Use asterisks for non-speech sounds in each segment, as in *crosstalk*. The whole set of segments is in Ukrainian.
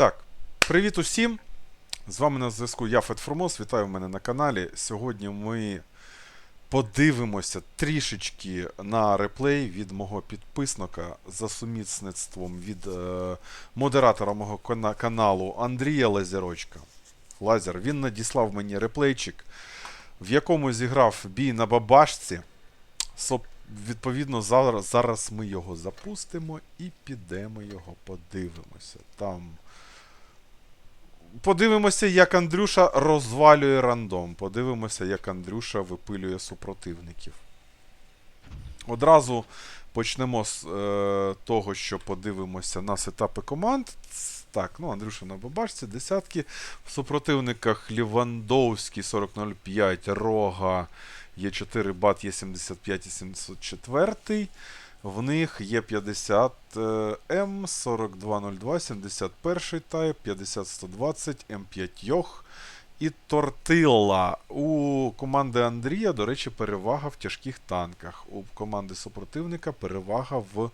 Так, привіт усім! З вами на зв'язку я Фет Формос. Вітаю мене на каналі. Сьогодні ми подивимося трішечки на реплей від мого підписника за сумісництвом від е, модератора мого каналу Андрія Лазерочка. Лазер, він надіслав мені реплейчик, в якому зіграв бій на бабашці. Відповідно, зараз, зараз ми його запустимо і підемо його подивимося. Там. Подивимося, як Андрюша розвалює рандом. Подивимося, як Андрюша випилює супротивників. Одразу почнемо з е, того, що подивимося на сетапи команд. Так, ну Андрюша на бабашці, десятки. В супротивниках Лівандовський 4005, Рога, є 4 бат, є 75 і 704. В них є 50 е, М, 4202, 71 тайп, 50120, М5 Йох і Тортилла. У команди Андрія, до речі, перевага в тяжких танках. У команди супротивника перевага в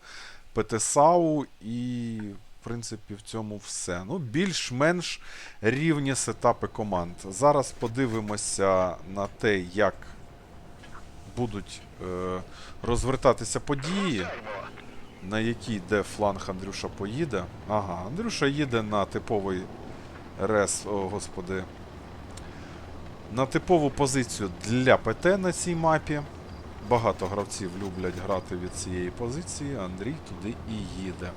ПТСАУ і, в принципі, в цьому все. Ну, більш-менш рівні сетапи команд. Зараз подивимося на те, як будуть е, розвертатися події, на який де фланг Андрюша поїде. Ага, Андрюша їде на типовий рес, о, господи. На типову позицію для ПТ на цій мапі. Багато гравців люблять грати від цієї позиції. Андрій туди і їде.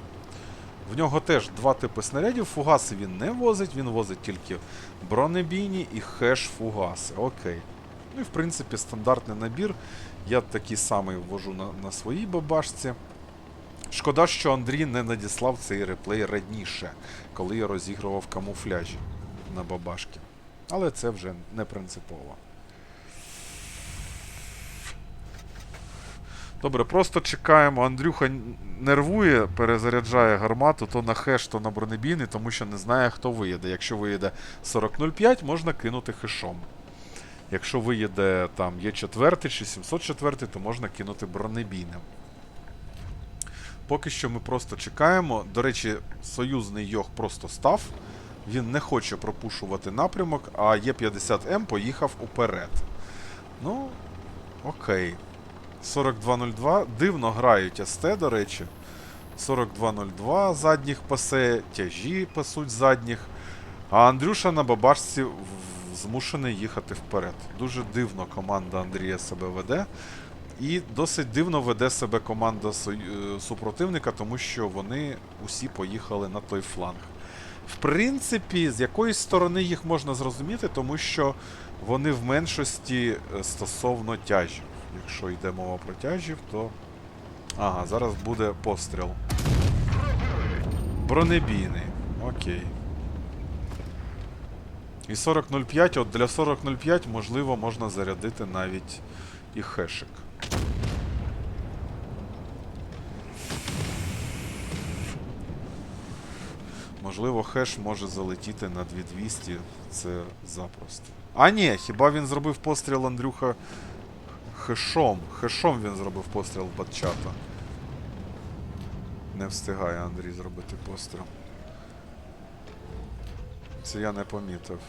В нього теж два типи снарядів. Фугаси він не возить, він возить тільки бронебійні і хеш-фугаси. Окей. Ну і в принципі стандартний набір. Я такий самий ввожу на, на своїй бабашці. Шкода, що Андрій не надіслав цей реплей раніше, коли я розігрував камуфляжі на бабашки. Але це вже не принципово. Добре, просто чекаємо. Андрюха нервує, перезаряджає гармату то на хеш, то на бронебійний, тому що не знає, хто виїде. Якщо виїде 40.05, можна кинути хешом. Якщо виїде там є 4 чи 704, то можна кинути бронебійним. Поки що ми просто чекаємо. До речі, союзний Йох просто став. Він не хоче пропушувати напрямок, а Є50М поїхав уперед. Ну, окей. 4202. Дивно грають СТ, до речі. 4202 задніх пасе, тяжі пасуть задніх. А Андрюша на бабашці змушений їхати вперед. Дуже дивно команда Андрія себе веде. І досить дивно веде себе команда е, супротивника, тому що вони усі поїхали на той фланг. В принципі, з якоїсь сторони їх можна зрозуміти, тому що вони в меншості е, стосовно тяжів. Якщо йде мова про тяжів, то. Ага, зараз буде постріл. Бронебійний. Окей. І 40.05, от для 40.05, можливо, можна зарядити навіть і хешик. Можливо, хеш може залетіти на 2200. Це запросто. А ні, хіба він зробив постріл Андрюха хешом. Хешом він зробив постріл в батчата. Не встигає Андрій зробити постріл. Це я не помітив.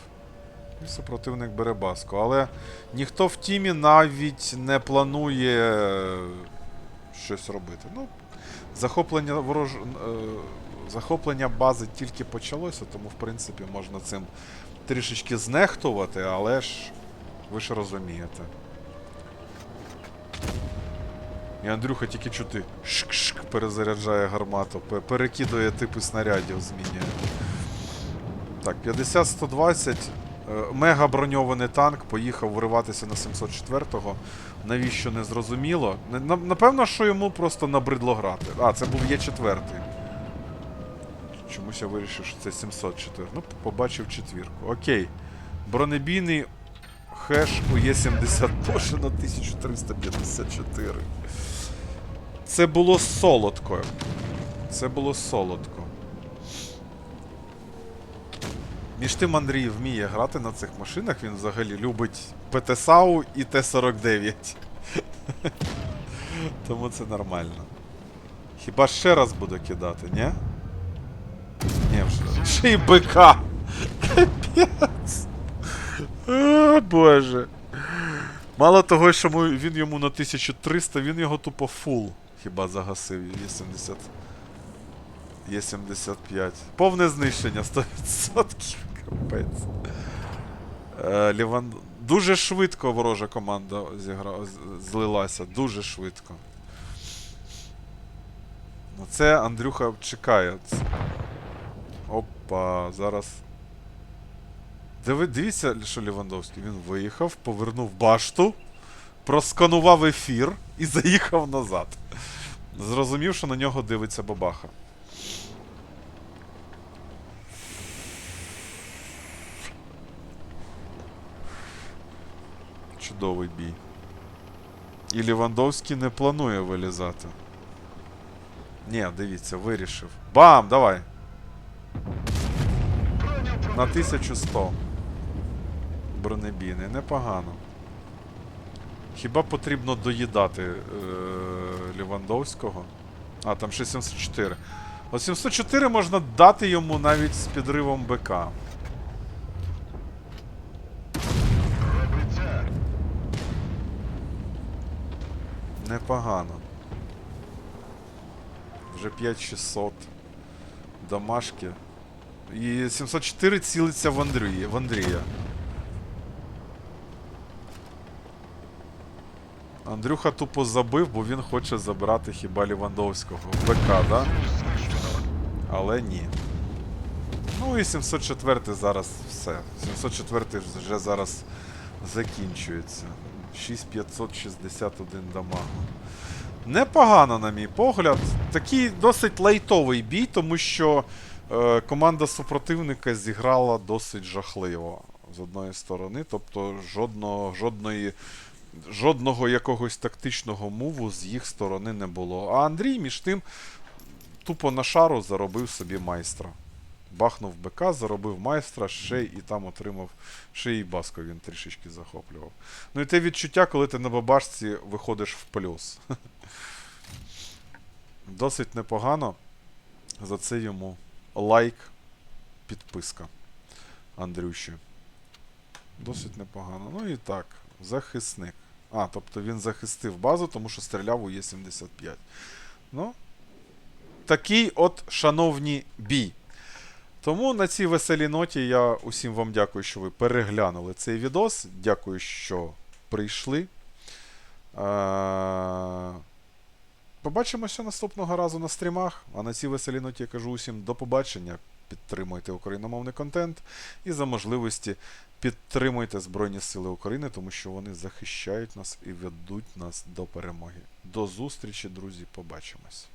Супротивник бере баску. Але ніхто в тімі навіть не планує е, щось робити. Ну, захоплення ворож... е, захоплення бази тільки почалося, тому в принципі можна цим трішечки знехтувати, але ж ви ж розумієте. І Андрюха тільки чути шк-шк перезаряджає гармату, перекидує типи снарядів, змінює. Так, 50-120. Е, Мега броньований танк поїхав вириватися на 704-го. Навіщо не зрозуміло. Напевно, що йому просто набридло грати. А, це був Є4. Чомусь я вирішив, що це 704. Ну, побачив четвірку. Окей. Бронебійний хеш у Є70 Боже на 1354. Це було солодко. Це було солодко. Між тим Андрій вміє грати на цих машинах, він взагалі любить ПТСАУ і Т-49. *laughs* Тому це нормально. Хіба ще раз буду кидати, ні? Ні, вже. Ще й БК. Капець. О, Боже. Мало того, що він йому на 1300, він його тупо фул хіба загасив. Є 70. Є 75. Повне знищення 100%. Капець. Ліван... Дуже швидко ворожа команда зігра... злилася. Дуже швидко. Ну це Андрюха чекає. Опа, зараз. Диви, дивіться, що Лівандовський. Він виїхав, повернув башту, просканував ефір і *laughs* заїхав назад. Зрозумів, що на нього дивиться бабаха. Чудовий бій. І Лівандовський не планує вилізати. Ні, дивіться, вирішив. Бам! Давай! На 1100. Бронебійний, непогано. Хіба потрібно доїдати е- Лівандовського? А, там ще 704. От 704 можна дати йому навіть з підривом БК. Непогано. Вже 5600 домашки. І 704 цілиться в Андрія. В Андрія. Андрюха тупо забив, бо він хоче забрати хіба Лівандовського. БК, да? Але ні. Ну і 704 зараз все. 704 вже зараз закінчується. 6561 дамагу. Непогано, на мій погляд. Такий досить лайтовий бій, тому що е, команда супротивника зіграла досить жахливо з одної сторони. Тобто жодного, жодної, жодного якогось тактичного муву з їх сторони не було. А Андрій, між тим, тупо на шару заробив собі майстра. Бахнув БК, заробив майстра, ще і там отримав, ще й баско він трішечки захоплював. Ну і те відчуття, коли ти на бабашці виходиш в плюс. *laughs* Досить непогано. За це йому лайк, підписка Андрюші. Досить непогано. Ну і так, захисник. А, тобто він захистив базу, тому що стріляв у Є-75. Ну, такий от, шановні бій. Тому на цій веселій ноті я усім вам дякую, що ви переглянули цей відос. Дякую, що прийшли. Е, Побачимося наступного разу на стрімах. А на цій веселій ноті я кажу усім до побачення. Підтримуйте україномовний контент і за можливості підтримуйте Збройні Сили України, тому що вони захищають нас і ведуть нас до перемоги. До зустрічі, друзі. Побачимось.